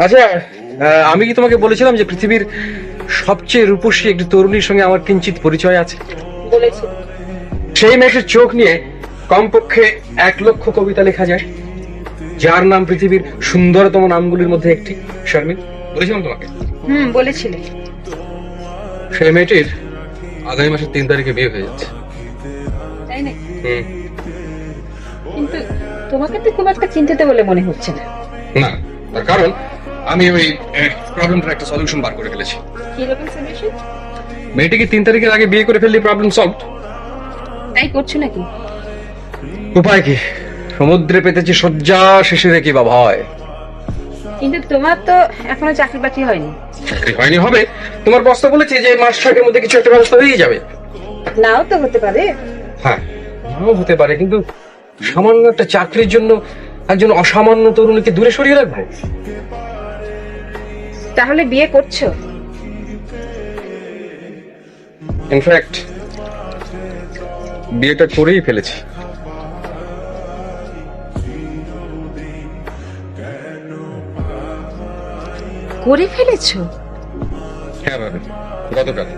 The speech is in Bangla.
আচ্ছা আমি কি তোমাকে বলেছিলাম যে পৃথিবীর সবচেয়ে রূপসী একটি তরুণীর সঙ্গে আমার কিঞ্চিত পরিচয় আছে? সেই মেয়েটির চোখ নিয়ে কমপক্ষে এক লক্ষ কবিতা লেখা যায় যার নাম পৃথিবীর সুন্দরতম নামগুলির মধ্যে একটি। শারমিন বলেছিলাম তোমাকে? হুম বলেছিলে। সেই মেয়েটির আগামী মাসের তিন তারিখে বিয়ে হয়ে যাচ্ছে। তাই না হুম। কিন্তু তোমাকে তো খুব একটা চিন্তিত বলে মনে হচ্ছে না। না তার কারণ আমি ওই প্রবলেমটার একটা সলিউশন বার করে ফেলেছি। মেয়েটিকে তিন তারিখের আগে বিয়ে করে ফেললি প্রবলেম সলভ তাই করছ নাকি? উপায় কি? সমুদ্রে পেতেছি শয্যা শেষে দেখি বা ভয়? কিন্তু তোমার তো এখনও চাকরি বাকরি হয়নি। চাকরি হয়নি হবে। তোমার বস্তা বলেছে যে মাস ছয়েকের মধ্যে কিছু একটা ব্যবস্থা হয়ে যাবে। নাও তো হতে পারে। হ্যাঁ নাও হতে পারে কিন্তু সামান্য একটা চাকরির জন্য একজন অসামান্য তরুণীকে দূরে সরিয়ে রাখব? তাহলে বিয়ে করছ? ইনফ্যাক্ট বিয়েটা করেই ফেলেছি। করে ফেলেছো? হ্যাঁ ভাবে গতকাল।